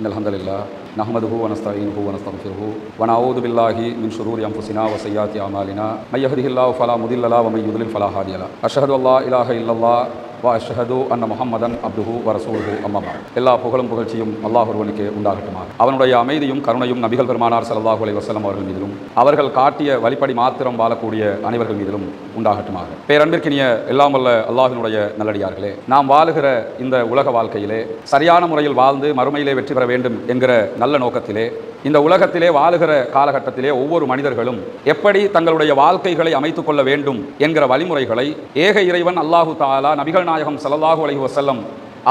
إن الحمد لله نحمده ونستعينه ونستغفره ونعوذ بالله من شرور أنفسنا وسيئات أعمالنا من يهده الله فلا مضل له ومن يضلل فلا هادي له أشهد أن لا إله إلا الله வஅஷ்ஹது அன்ன முஹம்மதன் அப்துஹு வரசூலுஹு அம்மமா எல்லா புகழும் புகழ்ச்சியும் அல்லாஹ் ஒருவனுக்கு உண்டாகட்டுமாக அவனுடைய அமைதியும் கருணையும் நபிகள் பெருமானார் ஸல்லல்லாஹு அலைஹி வஸல்லம் அவர்கள் மீதிலும் அவர்கள் காட்டிய வழிப்படி மாத்திரம் வாழக்கூடிய அனைவர்கள் மீதிலும் உண்டாகட்டுமாக. பேரன்பிற்கினிய எல்லாம் வல்ல அல்லாஹினுடைய நல்லடியார்களே நாம் வாழுகிற இந்த உலக வாழ்க்கையிலே சரியான முறையில் வாழ்ந்து மறுமையிலே வெற்றி பெற வேண்டும் என்கிற நல்ல நோக்கத்திலே இந்த உலகத்திலே வாழுகிற காலகட்டத்திலே ஒவ்வொரு மனிதர்களும் எப்படி தங்களுடைய வாழ்க்கைகளை அமைத்துக் கொள்ள வேண்டும் என்கிற வழிமுறைகளை ஏக இறைவன் அல்லாஹு தாலா நபிகள் நாயகம் சல்லாஹூ அலஹி வசல்லம்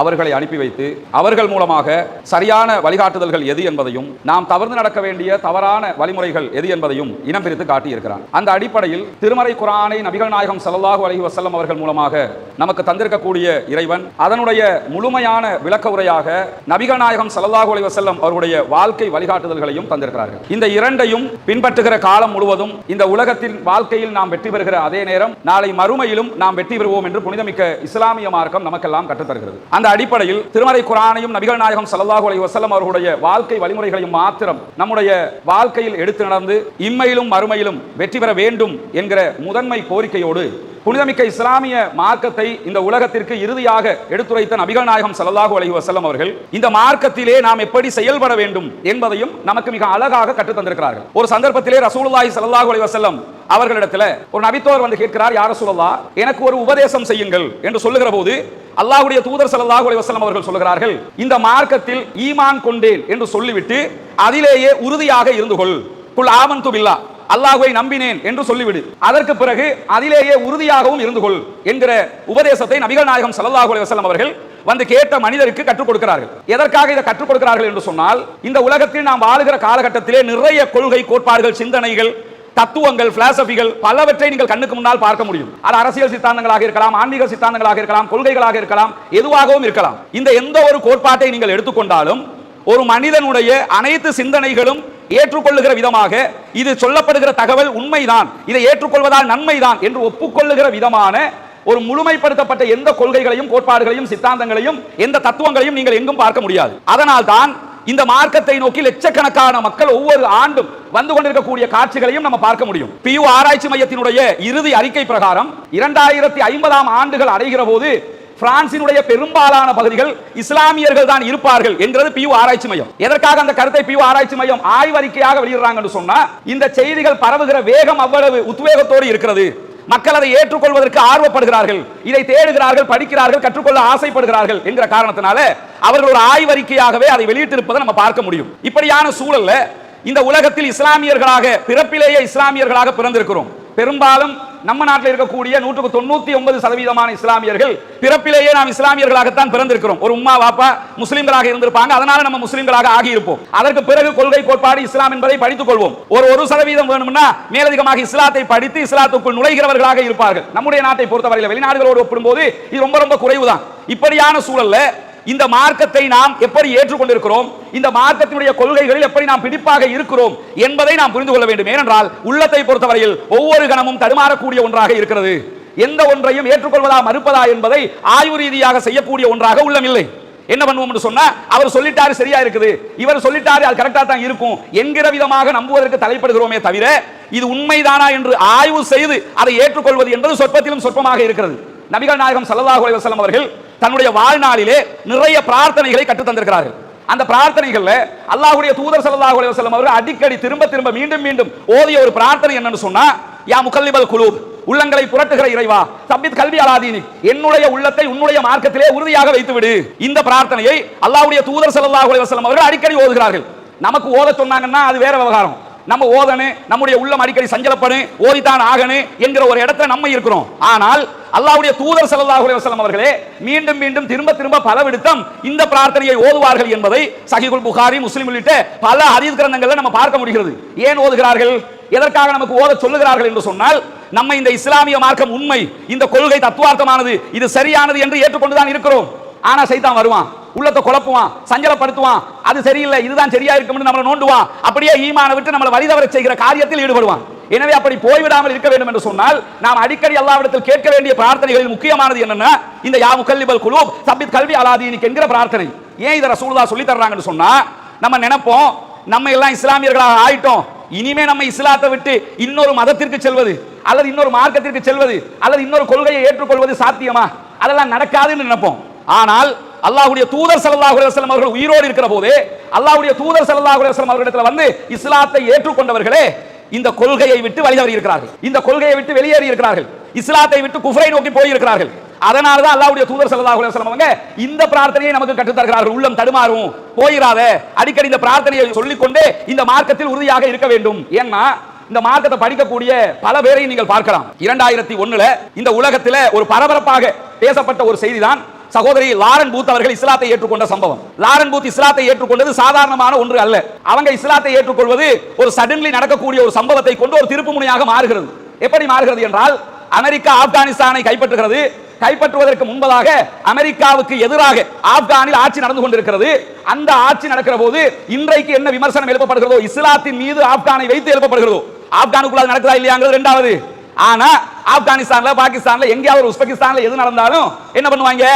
அவர்களை அனுப்பி வைத்து அவர்கள் மூலமாக சரியான வழிகாட்டுதல்கள் எது என்பதையும் நாம் தவறு நடக்க வேண்டிய தவறான வழிமுறைகள் எது என்பதையும் இனம் பிரித்து காட்டியிருக்கிறான் அந்த அடிப்படையில் திருமறை குரானை நபிகள் நாயகம் ஸல்லல்லாஹு அலைஹி வசல்லம் அவர்கள் மூலமாக நமக்கு தந்திருக்கக்கூடிய இறைவன் அதனுடைய முழுமையான விளக்க உரையாக நபிகள் நாயகம் ஸல்லல்லாஹு அலைஹி வசல்லம் அவருடைய வாழ்க்கை வழிகாட்டுதல்களையும் தந்திருக்கிறார்கள். இந்த இரண்டையும் பின்பற்றுகிற காலம் முழுவதும் இந்த உலகத்தின் வாழ்க்கையில் நாம் வெற்றி பெறுகிற அதே நேரம் நாளை மறுமையிலும் நாம் வெற்றி பெறுவோம் என்று புனிதமிக்க இஸ்லாமிய மார்க்கம் நமக்கெல்லாம் கற்றுத்தருகிறது. அந்த அடிப்படையில் திருமறை குரானையும் நபிகள் நாயகம் ஸல்லல்லாஹு அலி வசலம் அவர்களுடைய வாழ்க்கை வழிமுறைகளையும் மாத்திரம் நம்முடைய வாழ்க்கையில் எடுத்து நடந்து இம்மையிலும் மறுமையிலும் வெற்றி பெற வேண்டும் என்கிற முதன்மை கோரிக்கையோடு புனிதமிக்க இஸ்லாமிய மார்க்கத்தை இந்த உலகத்திற்கு இறுதியாக எடுத்துரைத்த நபிகள் நாயகம் சல்லாஹூ அலஹி வசல்லம் அவர்கள் இந்த மார்க்கத்திலே நாம் எப்படி செயல்பட வேண்டும் என்பதையும் நமக்கு மிக அழகாக கற்றுத்தந்திருக்கிறார்கள் ஒரு சந்தர்ப்பத்திலே ரசூலுல்லாஹி சல்லாஹூ அலி வசல்லம் அவர்களிடத்துல ஒரு நபித்தோர் வந்து கேட்கிறார் யார சொல்லலா எனக்கு ஒரு உபதேசம் செய்யுங்கள் என்று சொல்லுகிற போது அல்லாஹுடைய தூதர் ஸல்லல்லாஹு அலி வசல்லம் அவர்கள் சொல்லுகிறார்கள் இந்த மார்க்கத்தில் ஈமான் கொண்டேன் என்று சொல்லிவிட்டு அதிலேயே உறுதியாக இருந்து கொள். குல் ஆமன் துபில்லா அல்லாஹுவை நம்பினேன் என்று சொல்லிவிடு. அதற்கு பிறகு அதிலேயே உறுதியாகவும் இருந்து கொள் என்கிற உபதேசத்தை நபிகள் நாயகம் சல்லாஹூ அலுவலம் அவர்கள் வந்து கேட்ட மனிதருக்கு கற்றுக் கொடுக்கிறார்கள். எதற்காக இதை கற்றுக் கொடுக்கிறார்கள் என்று சொன்னால் இந்த உலகத்தில் நாம் வாழுகிற காலகட்டத்திலே நிறைய கொள்கை கோட்பாடுகள் சிந்தனைகள் தத்துவங்கள் பிலாசபிகள் பலவற்றை நீங்கள் கண்ணுக்கு முன்னால் பார்க்க முடியும். அது அரசியல் சித்தாந்தங்களாக இருக்கலாம் ஆன்மீக சித்தாந்தங்களாக இருக்கலாம் கொள்கைகளாக இருக்கலாம் எதுவாகவும் இருக்கலாம். இந்த எந்த ஒரு கோட்பாட்டை நீங்கள் எடுத்துக்கொண்டாலும் ஒரு மனிதனுடைய அனைத்து சிந்தனைகளும் ஏற்றுக்கொள்ளுகிற விதமாக இது சொல்லப்படுகிற தகவல் உண்மைதான். இதை ஏற்றுக்கொள்வதால் நன்மைதான் என்று ஒப்புக்கொள்ளுகிற விதமான ஒரு முழுமைப்படுத்தப்பட்ட எந்த கொள்கைகளையும் கோட்பாடுகளையும் சித்தாந்தங்களையும் எந்த தத்துவங்களையும் நீங்கள் எங்கும் பார்க்க முடியாது. அதனால் தான் இந்த மார்க்கத்தை நோக்கி லட்சக்கணக்கான மக்கள் ஒவ்வொரு ஆண்டும் வந்து கொண்டிருக்கக்கூடிய காட்சிகளையும் நம்ம பார்க்க முடியும். பியூ ஆராய்ச்சி மையத்தினுடைய இறுதி அறிக்கை பிரகாரம் இரண்டாயிரத்தி ஐம்பதாம் ஆண்டுகள் அடைகிற போது பிரான்சினுடைய பெரும்பாலான பகுதிகள் இஸ்லாமியர்கள் தான் இருப்பார்கள் என்கிறது பியூ ஆராய்ச்சி மையம். எதற்காக அந்த கருத்தை பியூ ஆராய்ச்சி மையம் ஆய்வறிக்கையாக வெளியிடுறாங்கன்னு சொன்னா இந்த செய்திகள் பரவுகிற வேகம் அவ்வளவு உத்வேகத்தோடு இருக்கிறது. மக்கள் அதை ஏற்றுக்கொள்வதற்கு ஆர்வப்படுகிறார்கள். இதை தேடுகிறார்கள் படிக்கிறார்கள் கற்றுக்கொள்ள ஆசைப்படுகிறார்கள் என்கிற காரணத்தினால அவர்கள் ஒரு ஆய்வறிக்கையாகவே அதை வெளியிட்டிருப்பதை நம்ம பார்க்க முடியும். இப்படியான சூழல்ல இந்த உலகத்தில் இஸ்லாமியர்களாக பிறப்பிலேயே இஸ்லாமியர்களாக பிறந்திருக்கிறோம். பெரும்பாலும் நம்ம நாட்டில் இருக்கக்கூடிய நூற்றுக்கு தொண்ணூத்தி ஒன்பது சதவீதமான இஸ்லாமியர்கள் பிறப்பிலேயே நாம் இஸ்லாமியர்களாகத்தான் பிறந்திருக்கிறோம். ஒரு உம்மா வாப்பா முஸ்லிம்களாக இருந்திருப்பாங்க. அதனால நம்ம முஸ்லிம்களாக ஆகியிருப்போம். அதற்கு பிறகு கொள்கை கோட்பாடு இஸ்லாம் என்பதை படித்துக் கொள்வோம். ஒரு ஒரு சதவீதம் வேணும்னா மேலதிகமாக இஸ்லாத்தை படித்து இஸ்லாத்துக்குள் நுழைகிறவர்களாக இருப்பார்கள். நம்முடைய நாட்டை பொறுத்தவரையில் வெளிநாடுகளோடு ஒப்பிடும்போது இது ரொம்ப ரொம்ப குறைவுதான். இப்படியான சூழல்ல இந்த மார்க்கத்தை நாம் எப்படி ஏற்றுக்கொண்டிருக்கிறோம்? இந்த மார்க்கத்தினுடைய கொள்கைகளில் எப்படி நாம் பிடிப்பாக இருக்கிறோம்? என்பதை நாம் புரிந்து கொள்ள வேண்டும். ஏனென்றால் உள்ளத்தை பொறுத்தவரையில் ஒவ்வொரு கணமும் தடுமாறக்கூடிய ஒன்றாக இருக்கிறது. எந்த ஒன்றையும் ஏற்றுக்கொள்வதா மறுப்பதா என்பதை ஆய்வு ரீதியாக செய்யக்கூடிய ஒன்றாக உள்ளமில்லை என்ன பண்ணுவோம் சொன்னா அவர் சொல்லிட்டாரு சரியா இருக்குது. இவர் சொல்லிட்டாரு அது கரெக்டா தான் இருக்கும். என்கிற விதமாக நம்புவதற்கு தலைப்படுகிறோமே தவிர இது உண்மைதானா என்று ஆய்வு செய்து அதை ஏற்றுக்கொள்வது என்பது சொற்பத்திலும் சொற்பமாக இருக்கிறது. நபிகள் நாயகம் சல்லாஹ் அலைஹி அவர்கள் தன்னுடைய வாழ்நாளிலே நிறைய பிரார்த்தனைகளை கற்றுத்தந்திருக்கிறார்கள் அந்த பிரார்த்தனைகள்ல அல்லாஹுடைய தூதர் ஸல்லல்லாஹு அலைஹி வஸல்லம் அவர்கள் அடிக்கடி திரும்ப திரும்ப மீண்டும் மீண்டும் ஓதிய ஒரு பிரார்த்தனை என்னன்னு சொன்னா யா முகல்லிபல் குலூப் உள்ளங்களை புரட்டுகிற இறைவா சபித் கல்வி அலாதீனி என்னுடைய உள்ளத்தை உன்னுடைய மார்க்கத்திலே உறுதியாக வைத்து விடு இந்த பிரார்த்தனையை அல்லாஹுடைய தூதர் ஸல்லல்லாஹு அலைஹி செல்லம் அவர்கள் அடிக்கடி ஓதுகிறார்கள். நமக்கு ஓத சொன்னாங்கன்னா அது வேற விவகாரம். நம்ம ஓதனு நம்முடைய உள்ளம் அடிக்கடி சஞ்சலப்படு ஓதித்தான் ஆகனு என்கிற ஒரு இடத்துல நம்ம இருக்கிறோம். ஆனால் அல்லாவுடைய தூதர் ஸல்லல்லாஹு அலைஹி அவர்களே மீண்டும் மீண்டும் திரும்ப திரும்ப பல விடுத்தம் இந்த பிரார்த்தனையை ஓதுவார்கள் என்பதை சஹீஹுல் புகாரி முஸ்லிம் உள்ளிட்ட பல ஹதீஸ் கிரந்தங்களில் நம்ம பார்க்க முடிகிறது. ஏன் ஓதுகிறார்கள்? எதற்காக நமக்கு ஓத சொல்லுகிறார்கள் என்று சொன்னால் நம்ம இந்த இஸ்லாமிய மார்க்கம் உண்மை இந்த கொள்கை தத்துவார்த்தமானது இது சரியானது என்று ஏற்றுக்கொண்டுதான் இருக்கிறோம். ஆனா சைத்தான் வருவான். உள்ளத்தை குழப்புவான் சஞ்சலப்படுத்துவான். அது சரியில்லை இதுதான் சரியா இருக்கும்னு நம்மளை நோண்டுவான். அப்படியே ஈமான விட்டு நம்மளை வழிதவர செய்கிற காரியத்தில் ஈடுபடுவான். எனவே அப்படி போய்விடாமல் இருக்க வேண்டும் என்று சொன்னால் நாம் அடிக்கடி எல்லாவிடத்தில் கேட்க வேண்டிய பிரார்த்தனைகளில் முக்கியமானது என்னன்னா இந்த யா முகல்லிபல் குழு சபித் கல்வி அலாதீனிக் என்கிற பிரார்த்தனை. ஏன் இதை ரசூலுதா சொல்லி தர்றாங்கன்னு சொன்னா நம்ம நினைப்போம் நம்ம எல்லாம் இஸ்லாமியர்களாக ஆயிட்டோம். இனிமே நம்ம இஸ்லாத்தை விட்டு இன்னொரு மதத்திற்கு செல்வது அல்லது இன்னொரு மார்க்கத்திற்கு செல்வது அல்லது இன்னொரு கொள்கையை ஏற்றுக்கொள்வது சாத்தியமா? அதெல்லாம் நடக்காதுன்னு நினைப்போம். ஆனால் அல்லாஹ்வுடைய தூதர் ஸல்லல்லாஹு அலைஹி வஸல்லம் அவர்கள் உயிரோடு இருக்கிற போதே அல்லாஹ்வுடைய தூதர் ஸல்லல்லாஹு அலைஹி வஸல்லம் அவர்களிடத்தில் வந்து இஸ்லாத்தை ஏற்றுக்கொண்டவர்களே இந்த கொள்கையை விட்டு வழிதவறி இருக்கிறார்கள். இந்த கொள்கையை விட்டு வெளியேறி இருக்கிறார்கள். இஸ்லாத்தை விட்டு குஃப்ரை நோக்கி போய் இருக்கிறார்கள். அதனால தான் அல்லாஹ்வுடைய தூதர் ஸல்லல்லாஹு அலைஹி வஸல்லம் அவங்க இந்த பிரார்த்தனையை நமக்கு கற்றுத் தருகிறார்கள். உள்ளம் தடுமாறும் போயிடாத அடிக்கடி இந்த பிரார்த்தனையை சொல்லிக்கொண்டே இந்த மார்க்கத்தில் உறுதியாக இருக்க வேண்டும். ஏன்னா இந்த மார்க்கத்தை படிக்கக்கூடிய பல பேரையும் நீங்கள் பார்க்கலாம். இரண்டாயிரத்தி ஒண்ணுல இந்த உலகத்துல ஒரு பரபரப்பாக பேசப்பட்ட ஒரு செய்திதான் சகோதரி லாரன் பூத் அவர்கள் இஸ்லாத்தை ஏற்றுக்கொண்ட சம்பவம். லாரன் பூத் இஸ்லாத்தை ஏற்றுக்கொண்டது சாதாரணமான ஒன்று அல்ல. அவங்க இஸ்லாத்தை ஏற்றுக்கொள்வது ஒரு சடன்லி நடக்கக்கூடிய ஒரு சம்பவத்தை கொண்டு ஒரு திருப்பு முனையாக மாறுகிறது. எப்படி மாறுகிறது என்றால் அமெரிக்கா ஆப்கானிஸ்தானை கைப்பற்றுகிறது. கைப்பற்றுவதற்கு முன்பதாக அமெரிக்காவுக்கு எதிராக ஆப்கானில் ஆட்சி நடந்து கொண்டிருக்கிறது. அந்த ஆட்சி நடக்கிற போது இன்றைக்கு என்ன விமர்சனம் எழுப்பப்படுகிறதோ இஸ்லாத்தின் மீது ஆப்கானை வைத்து எழுப்பப்படுகிறதோ ஆப்கானுக்குள்ள அது நடக்குதா இல்லையாங்கிறது ரெண்டாவது ஆனா ஆப்கானிஸ்தான்ல பாகிஸ்தான்ல எங்கேயாவது ஒரு உஸ்பெகிஸ்தான்ல எது நடந்தாலும் என்ன பண்ணுவாங்க?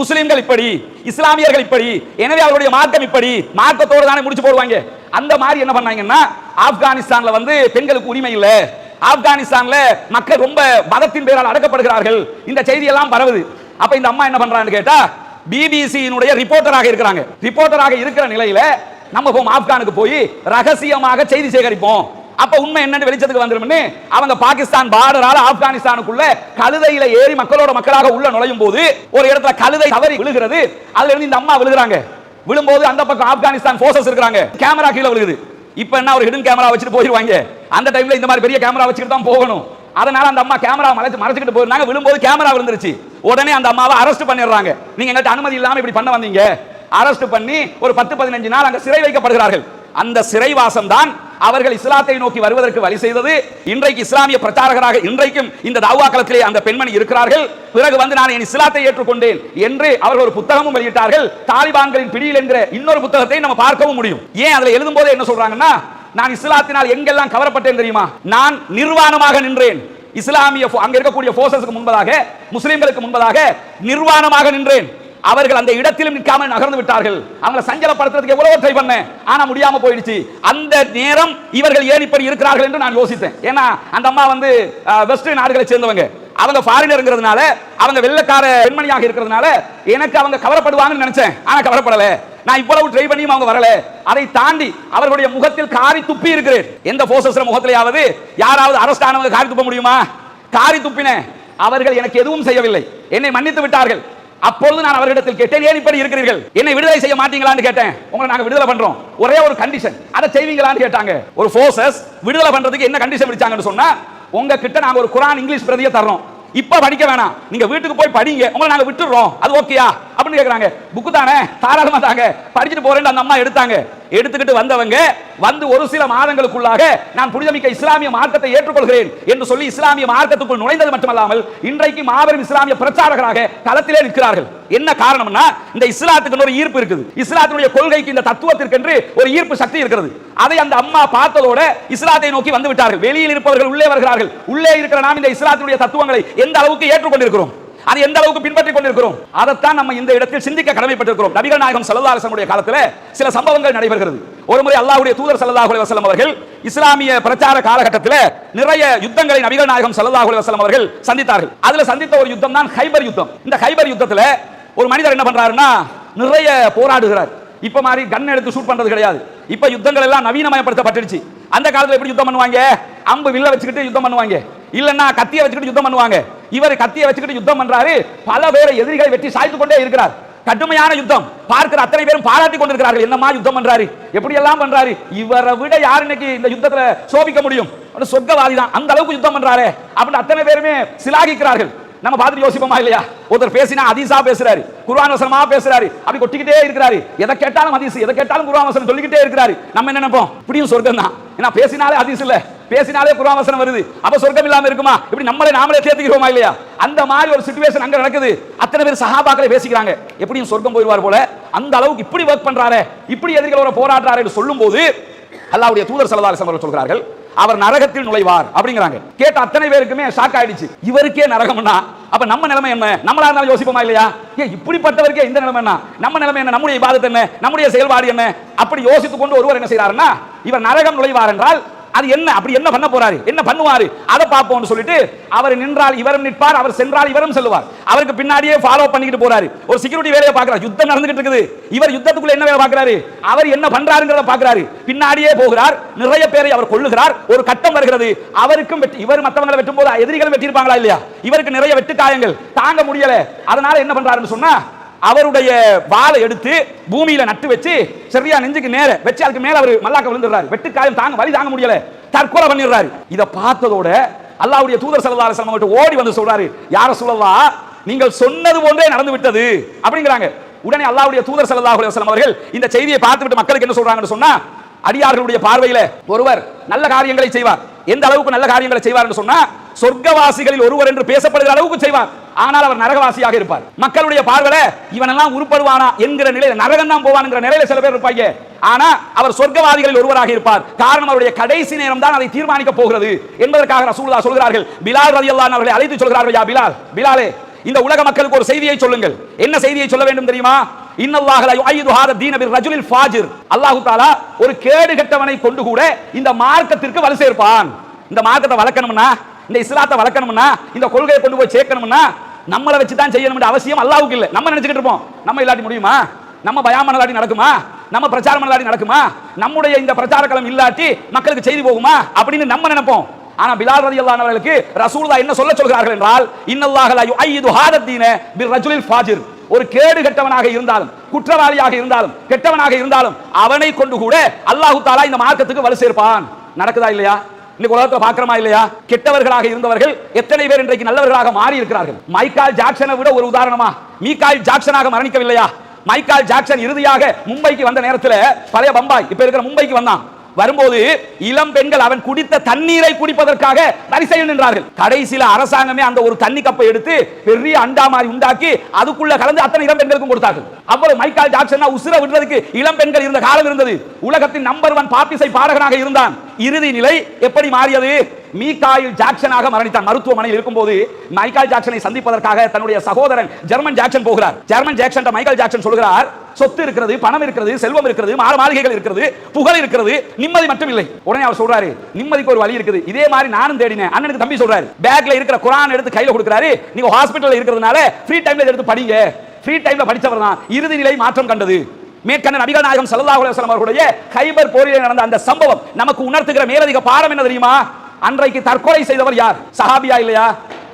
முஸ்லிம்கள் இப்படி இஸ்லாமியர்கள் இப்படி எனவே அவருடைய மார்க்கம் இப்படி மார்க்கத்தோடு தானே முடிச்சு போடுவாங்க. அந்த மாதிரி என்ன பண்ணாங்கன்னா ஆப்கானிஸ்தான்ல வந்து பெண்களுக்கு உரிமை இல்லை. ஆப்கானிஸ்தான்ல மக்கள் ரொம்ப மதத்தின் பேரால் அடக்கப்படுகிறார்கள். இந்த செய்தி எல்லாம் பரவுது. அப்ப இந்த அம்மா என்ன பண்றான்னு கேட்டா பிபிசியினுடைய ரிப்போர்ட்டராக இருக்கிறாங்க. ரிப்போர்ட்டராக இருக்கிற நிலையில நம்ம போம் ஆப்கானுக்கு போய் ரகசியமாக செய்தி சேகரிப்போம். அப்ப உண்மை என்னன்னு வெளிச்சத்துக்கு வந்துரும்னு அவங்க பாகிஸ்தான் பார்டரால ஆப்கானிஸ்தானுக்குள்ள கழுதையில ஏறி மக்களோட மக்களாக உள்ள நுழையும் போது ஒரு இடத்துல கழுதை தவறி விழுகிறது. அதுல இருந்து இந்த அம்மா விழுகிறாங்க. விழும்போது அந்த பக்கம் ஆப்கானிஸ்தான் போர்சஸ் இருக்கிறாங்க. கேமரா கீழே விழுகுது. இப்ப என்ன ஒரு ஹிடன் கேமரா வச்சுட்டு போயிருவாங்க. அந்த டைம்ல இந்த மாதிரி பெரிய கேமரா வச்சுட்டு தான் போகணும். அதனால அந்த அம்மா கேமரா மறைச்சு மறைச்சிட்டு போயிருந்தாங்க விழும்போது கேமரா விழுந்துருச்சு. உடனே அந்த அம்மாவை அரெஸ்ட் பண்ணிடுறாங்க. நீங்க எங்கள்கிட்ட அனுமதி இல்லாம இப்படி பண்ண வந்தீங்க. அரெஸ்ட் பண்ணி ஒரு பத்து பதினஞ்சு நாள் அங்க சிறை வைக்கப்படுகிறார்கள். அந்த சிறைவாசம் தான் அவர்கள் இஸ்லாத்தை நோக்கி வருவதற்கு வழி செய்தது. இன்றைக்கு இஸ்லாமிய பிரச்சாரகராக இன்றைக்கும் இந்த தாவா களத்திலே அந்த பெண்மணி இருக்கிறார்கள். பிறகு வந்து நான் என் இஸ்லாத்தை ஏற்றுக்கொண்டேன் என்று அவர்கள் ஒரு புத்தகமும் வெளியிட்டார்கள். தாலிபான்களின் பிடியில் என்கிற இன்னொரு புத்தகத்தை நம்ம பார்க்கவும் முடியும். ஏன் அதில் எழுதும் போது என்ன சொல்றாங்கன்னா நான் இஸ்லாத்தினால் எங்கெல்லாம் கவரப்பட்டேன் தெரியுமா? நான் நிர்வாணமாக நின்றேன். இஸ்லாமிய அங்க இருக்கக்கூடிய போர்சஸ்க்கு முன்பதாக முஸ்லிம்களுக்கு முன்பதாக நிர்வாணமாக நின்றேன். அவர்கள் அந்த இடத்திலும் நிற்காமல் நகர்ந்து விட்டார்கள். அவங்களை சஞ்சலப்படுத்துறதுக்கு எவ்வளவு ட்ரை பண்ணேன். ஆனா முடியாம போயிடுச்சு. அந்த நேரம் இவர்கள் ஏன் இப்படி இருக்கிறார்கள் என்று நான் யோசித்தேன். ஏன்னா அந்த அம்மா வந்து வெஸ்ட் நாடுகளை சேர்ந்தவங்க. அவங்க ஃபாரினருங்கிறதுனால அவங்க வெள்ளக்கார பெண்மணியாக இருக்கிறதுனால எனக்கு அவங்க கவரப்படுவாங்கன்னு நினைச்சேன். ஆனா கவரப்படல நான் இவ்வளவு ட்ரை பண்ணியும் அவங்க வரல. அதை தாண்டி அவர்களுடைய முகத்தில் காரி துப்பி இருக்கிறேன். எந்த போர்சஸ் முகத்திலேயாவது யாராவது அரஸ்ட் ஆனவங்க காரி துப்ப முடியுமா? காரி துப்பினேன். அவர்கள் எனக்கு எதுவும் செய்யவில்லை. என்னை மன்னித்து விட்டார்கள். அப்பொழுது நான் அவர்களிடத்தில் கேட்டேன் ஏன் இப்படி இருக்கிறீர்கள்? என்னை விடுதலை செய்ய மாட்டீங்களான்னு கேட்டேன். உங்களை நாங்க விடுதலை பண்றோம். ஒரே ஒரு கண்டிஷன் அதை செய்வீங்களான்னு கேட்டாங்க. ஒரு ஃபோர்சஸ் விடுதலை பண்றதுக்கு என்ன கண்டிஷன் விடுச்சாங்கன்னு சொன்னா உங்க கிட்ட நாங்க ஒரு குரான் இங்கிலீஷ் பிரதியை தர்றோம். இப்ப படிக்க வேணாம். நீங்க வீட்டுக்கு போய் படிங்க. உங்களை நாங்க விட்டுறோம் அது ஓகேயா அப்படின்னு கேக்குறாங்க. புக்கு தானே? தாராளமா தாங்க. படிச்சுட்டு போறேன்னு அந்த அம்மா எடுத்தாங்க. எடுத்துக்கிட்டு வந்தவங்க வந்து ஒரு சில மாதங்களுக்குள்ளாக நான் புனிதமிக்க இஸ்லாமிய மார்க்கத்தை ஏற்றுக்கொள்கிறேன் என்று சொல்லி இஸ்லாமிய மார்க்கத்துக்குள் நுழைந்தது மட்டுமல்லாமல் இன்றைக்கு மாபெரும் இஸ்லாமிய பிரச்சாரகராக களத்திலே நிற்கிறார்கள். என்ன காரணம்னா இந்த இஸ்லாத்துக்கு ஒரு ஈர்ப்பு இருக்குது. இஸ்லாத்தினுடைய கொள்கைக்கு இந்த தத்துவத்திற்கென்று ஒரு ஈர்ப்பு சக்தி இருக்கிறது. அதை அந்த அம்மா பார்த்ததோட இஸ்லாத்தை நோக்கி வந்து விட்டார்கள். வெளியில் இருப்பவர்கள் உள்ளே வருகிறார்கள். உள்ளே இருக்கிற நாம் இந்த இஸ்லாத்தினுடைய தத்துவங்களை எந்த அளவுக்கு ஏற்றுக்கொண்டிருக்கிறோம்? அதை எந்த அளவுக்கு பின்பற்றிக் கொண்டிருக்கிறோம்? அதைத்தான் நம்ம இந்த இடத்தில் சிந்திக்க கடமைப்பட்டிருக்கிறோம். நபிகள் நாயகம் சல்லதாரசனுடைய காலத்தில் சில சம்பவங்கள் நடைபெறுகிறது. ஒரு முறை அல்லாஹ்வுடைய தூதர் ஸல்லல்லாஹு அலைஹி வஸல்லம் அவர்கள் இஸ்லாமிய பிரச்சார காலகட்டத்தில் நிறைய யுத்தங்களை நபிகள் நாயகம் ஸல்லல்லாஹு அலைஹி வஸல்லம் அவர்கள் சந்தித்தார்கள். அதுல சந்தித்த ஒரு யுத்தம் தான் ஹைபர் யுத்தம். இந்த ஹைபர் யுத்தத்தில் ஒரு மனிதர் என்ன பண்றாருன்னா நிறைய போராடுகிறார். இப்ப மாதிரி கன் எடுத்து ஷூட் பண்றது கிடையாது. இப்ப யுத்தங்கள் எல்லாம் நவீனமயப்படுத்தப்பட்டுருச்சு அந்த காலத்தில் எப்படி யுத்தம் பண்ணுவாங்க? அம்பு வில்ல வச்சுக்கிட்டு யுத்தம் பண்ணுவாங்க. இல்லன்னா கத்தியை வச்சுக்கிட்டு யுத்தம் பண்ணுவாங்க. இவர் கத்தியை வச்சுக்கிட்டு யுத்தம் பண்றாரு. பல பேரை எதிரிகளை வெட்டி சாய்த்து கொண்டே இருக்கிறார். கடுமையான யுத்தம். பார்க்கிற அத்தனை பேரும் பாராட்டி கொண்டிருக்கிறார்கள். என்னமா யுத்தம் பண்றாரு? எப்படி எல்லாம் பண்றாரு? இவரை விட யார் இன்னைக்கு இந்த யுத்தத்துல சோபிக்க முடியும்? ஒரு சொர்க்கவாதி தான் அந்த அளவுக்கு யுத்தம் பண்றாரு. அப்படின்னு அத்தனை பேருமே சிலாகிக்கிறார்கள். நம்ம பார்த்துட்டு யோசிப்போமா இல்லையா? ஒருத்தர் பேசினா அதிசா பேசுறாரு குர்ஆன் வசனமா பேசுறாரு அப்படி கொட்டிக்கிட்டே இருக்கிறாரு. எதை கேட்டாலும் அதிசு எதை கேட்டாலும் குர்ஆன் வசனம் சொல்லிக்கிட்டே இருக்கிறாரு. நம்ம என்ன நினைப்போம்? இப்படியும் சொர்க்கம் தான் ஏன்னா பேசினாலே அதிசு இல்ல. பேசினாலே குர்ஆன் வசனம் வருது. அப்ப சொர்க்கம் இல்லாம இருக்குமா? இப்படி நம்மளே நாமளே தேர்த்துக்கிறோமா இல்லையா? அந்த மாதிரி ஒரு சுச்சுவேஷன் அங்க நடக்குது. அத்தனை பேர் சகாபாக்களை பேசிக்கிறாங்க. எப்படியும் சொர்க்கம் போயிருவார் போல. அந்த அளவுக்கு இப்படி ஒர்க் பண்றாரு இப்படி எதிரிகளோட போராடுறாரு என்று சொல்லும்போது அல்லாவுடைய தூதர் ஸல்லல்லாஹு அலைஹி சொல்கிறார்கள் அவர் நரகத்தில் நுழைவார் அப்படிங்கிறாங்க. கேட்ட அத்தனை பேருக்குமே ஷாக் ஆயிடுச்சு. இவருக்கே நரகம்னா அப்ப நம்ம நிலைமை என்ன? நம்மளா இருந்தாலும் யோசிப்போமா இல்லையா? ஏன் இப்படிப்பட்டவருக்கே இந்த நிலைமை என்ன? நம்ம நிலைமை என்ன? நம்முடைய பாதத்தை என்ன? நம்முடைய செயல்பாடு என்ன? அப்படி யோசித்துக் கொண்டு ஒருவர் என்ன செய்யறாருன்னா இவர் நரகம் நுழைவார் என்றால் அது என்ன? அப்படி என்ன பண்ண போறாரு? என்ன பண்ணுவாரு? அதை பார்ப்போம்னு சொல்லிட்டு அவர் நின்றால் இவரும் நிற்பார் அவர் சென்றால் இவரும் செல்வார். அவருக்கு பின்னாடியே ஃபாலோ பண்ணிக்கிட்டு போறாரு. ஒரு செக்யூரிட்டி வேலையை பார்க்கறாரு. யுத்தம் நடந்துகிட்டு இருக்குது. இவர் யுத்தத்துக்குள்ள என்ன வேலை பார்க்கறாரு? அவர் என்ன பண்றாருங்கிறத பார்க்கறாரு. பின்னாடியே போகிறார். நிறைய பேரை அவர் கொள்ளுகிறார் ஒரு கட்டம் வருகிறது. அவருக்கும் வெற்றி இவர் மற்றவங்களை வெட்டும் போது எதிரிகள் வெட்டியிருப்பாங்களா இல்லையா? இவருக்கு நிறைய வெட்டு காயங்கள் தாங்க முடியல. அதனால என்ன பண்றாருன்னு சொன்னா அவருடைய வாழை எடுத்து பூமியில நட்டு வச்சு சரியா நெஞ்சுக்கு நேர வச்சு அதுக்கு மேல அவர் மல்லாக்க விழுந்துடுறாரு. வெட்டு காயம் தாங்க வலி தாங்க முடியல. தற்கொலை பண்ணிடுறாரு. இதை பார்த்ததோட அல்லாவுடைய தூதர் ஸல்லல்லாஹு அலைஹி வஸல்லம் ஓடி வந்து சொல்றாரு. யார சொல்லலா நீங்கள் சொன்னது போன்றே நடந்து விட்டது. அப்படிங்கிறாங்க. உடனே அல்லாவுடைய தூதர் ஸல்லல்லாஹு அலைஹி அவர்கள் இந்த செய்தியை பார்த்துவிட்டு மக்களுக்கு என்ன சொல்றாங்கன்னு சொன்னா அடியார்களுடைய பார்வையில ஒருவர் நல்ல காரியங்களை செய்வார். எந்த அளவுக்கு நல்ல காரியங்களை செய்வார் என்று சொன்னா சொர்க்கவாசிகளில் ஒருவர் என்று பேசப்படுகிற அளவுக்கு செய்வார். ஆனால் அவர் நரகவாசியாக இருப்பார். மக்களுடைய பார்வையில இவனெல்லாம் உருப்படுவானா என்கிற நிலையில நரகம் தான் போவான்ங்கிற நிலையில சில பேர் இருப்பாங்க. ஆனா அவர் சொர்க்கவாதிகளில் ஒருவராக இருப்பார். காரணம் அவருடைய கடைசி நேரம் தான் அதை தீர்மானிக்க போகிறது என்பதற்காக ரசூலுல்லாஹ் சொல்கிறார்கள். பிலால் ரலியல்லாஹு அவர்களை அழைத்து சொல்கிறார்கள் யா பிலால் பிலாலே இந்த உலக மக்களுக்கு ஒரு செய்தியை சொல்லுங்கள். என்ன செய்தியை சொல்ல வேண்டும் தெரியுமா? இன்னல்லாஹ யுஐது ஹாத தீன ரஜுலில் ஃபாஜிர். அல்லாஹ் தஆலா ஒரு கேடு கெட்டவனை கொண்டு கூட இந்த மார்க்கத்திற்கு வலு சேர்ப்பான். இந்த மார்க்கத்தை வளர்க்கணும்னா இந்த இஸ்லாத்தை வளர்க்கணும்னா இந்த கொள்கையை கொண்டு போய் சேர்க்கணும்னா நம்மளை வச்சு தான் செய்யணும் அவசியம் அல்லாவுக்கு இல்லை. நம்ம நினைச்சுக்கிட்டு இருப்போம். நம்ம இல்லாட்டி முடியுமா? நம்ம பயான் நடக்குமா? நம்ம பிரச்சாரம் பண்ணலாட்டி நடக்குமா? நம்முடைய இந்த பிரச்சார களம் இல்லாட்டி மக்களுக்கு செய்தி போகுமா? அப்படின்னு நம்ம நினைப்போம். ஆனா பிலால் ரதி அல்லானவர்களுக்கு ரசூல்லா என்ன சொல்ல சொல்கிறார்கள் என்றால் இன்னல்லாஹ ஐயது ஹாதத்தீன ஹாத ரஜுலில் ஃபாஜிர். ஒரு கேடு கெட்டவனாக இருந்தாலும் குற்றவாளியாக இருந்தாலும் கெட்டவனாக இருந்தாலும் அவனை கொண்டு கூட அல்லாஹு தாலா இந்த மார்க்கத்துக்கு வலு சேர்ப்பான். நடக்குதா இல்லையா? இன்னைக்கு உலகத்தை பாக்குறமா இல்லையா? கெட்டவர்களாக இருந்தவர்கள் எத்தனை பேர் இன்றைக்கு நல்லவர்களாக மாறி இருக்கிறார்கள் மைக்கால் ஜாக்சனை விட ஒரு உதாரணமா மீக்கால் ஜாக்சனாக மரணிக்கவில்லையா? மைக்கால் ஜாக்சன் இறுதியாக மும்பைக்கு வந்த நேரத்தில் பழைய பம்பாய் இப்ப இருக்கிற மும்பைக்கு வந்தான். வரும்போது இளம் பெண்கள் அவன் குடித்த தண்ணீரை குடிப்பதற்காக வரிசையில் நின்றார்கள். கடைசியில அரசாங்கமே அந்த ஒரு தண்ணி கப்பை எடுத்து பெரிய அண்டா மாதிரி உண்டாக்கி அதுக்குள்ள கலந்து அத்தனை இளம் பெண்களுக்கும் கொடுத்தார்கள். அவ்வளவு மைக்கேல் ஜாக்சன் உசுர விடுறதுக்கு இளம் பெண்கள் இருந்த காலம் இருந்தது. உலகத்தின் நம்பர் ஒன் பாப்பிசை பாடகனாக இருந்தான். இறுதி நிலை எப்படி மாறியது? மீகாயில் ஜாக்சனாக மரணித்தார் மருத்துவமனையில் இருக்கும்போது மைக்கேல் ஜாக்சனை சந்திப்பதற்காக தன்னுடைய சகோதரன் ஜெர்மன் ஜாக்சன் போகிறார். ஜெர்மன் ஜாக்சன் மைக்கேல் ஜாக்சன் சொல்கிறார் சொத்து இருக்கிறது பணம் இருக்கிறது செல்வம் இருக்கிறது மாற மாளிகைகள் இருக்கிறது புகழ் இருக்கிறது நிம்மதி மட்டும் இல்லை. உடனே அவர் சொல்றாரு நிம்மதிக்கு ஒரு வழி இருக்குது. இதே மாதிரி நானும் தேடினேன். அண்ணனுக்கு தம்பி சொல்றாரு பேக்ல இருக்கிற குரான் எடுத்து கையில கொடுக்குறாரு. நீங்க ஹாஸ்பிட்டல் இருக்கிறதுனால ஃப்ரீ டைம்ல எடுத்து படிங்க. ஃப்ரீ டைம்ல படிச்சவர் தான். இறுதி நிலை மாற்றம் கண்டது. மேற்கண்ட நபிகள் நாயகம் சல்லாஹ் அலைஹி அவர்களுடைய கைபர் போரில் நடந்த அந்த சம்பவம் நமக்கு உணர்த்துகிற மேலதிக பாடம் என்ன தெரியுமா? அன்றைக்கு தற்கொலை செய்தவர் யார்? சஹாபியா இல்லையா?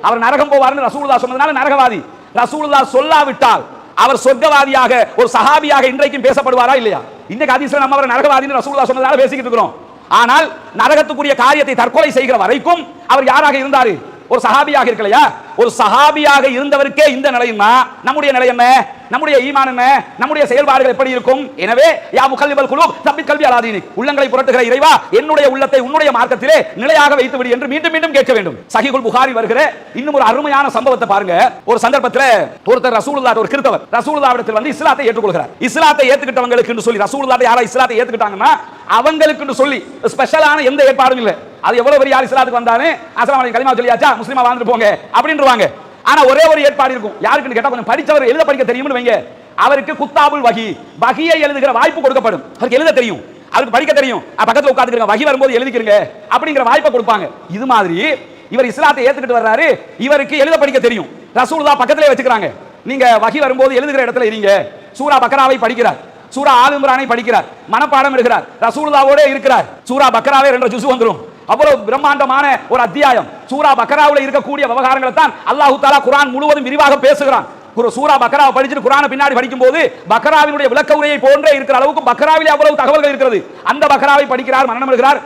அவர் நரகம் போவார்னு ரசூலுல்லா சொன்னதுனால நரகவாதி. ரசூலுல்லா சொல்லாவிட்டால் அவர் சொர்க்கவாதியாக ஒரு சஹாபியாக இன்றைக்கும் பேசப்படுவாரா இல்லையா? இன்னைக்கு அதிசயம் நம்ம அவர் நரகவாதின்னு ரசூலுல்லா சொன்னதால பேசிக்கிட்டு இருக்கிறோம். ஆனால் நரகத்துக்குரிய காரியத்தை தற்கொலை செய்கிற வரைக்கும் அவர் யாராக இருந்தாரு? ஒரு சஹாபியாக இருக்கலையா? ஒரு சஹாபியாக இருந்தவருக்கே இந்த நிலையுமா நம்முடைய நிலை என்ன? நம்முடைய ஈமான் என்ன? நம்முடைய செயல்பாடுகள் எப்படி இருக்கும்? எனவே யா முகல்லிபல் குழு தப்பி கல்வி அலாதீனி உள்ளங்களை புரட்டுகிற இறைவா என்னுடைய உள்ளத்தை உன்னுடைய மார்க்கத்திலே நிலையாக வைத்து விடு என்று மீண்டும் மீண்டும் கேட்க வேண்டும். சஹிகுல் புகாரி வருகிற இன்னும் ஒரு அருமையான சம்பவத்தை பாருங்க. ஒரு சந்தர்ப்பத்தில் ஒருத்தர் ரசூலுல்லா ஒரு கிறிஸ்தவர் ரசூலுல்லாவிடத்தில் வந்து இஸ்லாத்தை ஏற்றுக்கொள்கிறார். இஸ்லாத்தை ஏத்துக்கிட்டவங்களுக்கு சொல்லி ரசூலுல்லாஹ் யாரா இஸ்லாத்தை ஏத்துக்கிட்டாங்கன்னா அவங்களுக்கு சொல்லி ஸ்பெஷலான எந்த ஏற்பாடும் இல்லை. அது எவ்வளவு பெரிய யார் இஸ்லாத்துக்கு வந்தாலும் அஸ்ஸலாமு கலிமா சொல்லியாச்சா? முஸ்லீமா வாழ்ந்துட்டு போங்க அப்படின்றவாங்க. ஆனா ஒரே ஒரு ஏற்பாடு இருக்கும். யாருக்குன்னு கேட்டா கொஞ்சம் படிச்சவர் எழுத படிக்க தெரியும்னு வைங்க. அவருக்கு குத்தாபுல் வகி. வகியை எழுதுகிற வாய்ப்பு கொடுக்கப்படும். அவருக்கு எழுத தெரியும். அவருக்கு படிக்க தெரியும். பக்கத்தில் பக்கத்துல உட்காந்துக்கிறங்க வகி வரும்போது எழுதிக்கிறங்க அப்படிங்கிற வாய்ப்பை கொடுப்பாங்க. இது மாதிரி இவர் இஸ்லாத்தை ஏத்துக்கிட்டு வர்றாரு. இவருக்கு எழுத படிக்க தெரியும். ரசூல்லா பக்கத்திலே வச்சுக்கிறாங்க. நீங்க வகி வரும்போது எழுதுகிற இடத்துல இருங்க. சூரா பக்கராவை படிக்கிறார். சூரா ஆல் படிக்கிறார். மனப்பாடம் எடுக்கிறார். ரசூலுல்லாவோட இருக்கிறார். சூரா பக்கராவே ரெண்டு ஜுசு வந்துரும். அவ்வளவு பிரம்மாண்டமான ஒரு அத்தியாயம். சூரா பக்கராவில் இருக்கக்கூடிய விவகாரங்களை தான் அல்லாஹு தாலா குரான் முழுவதும் விரிவாக பேசுகிறான். ஒரு சூரா பக்கராவை படிச்சுட்டு குரானை பின்னாடி படிக்கும்போது பக்கராவினுடைய விளக்க உரையை போன்றே இருக்கிற அளவுக்கு பக்கராவிலே அவ்வளவு தகவல்கள் இருக்கிறது. அந்த பக்கராவை படிக்கிறார் மரணம் எழுகிறார்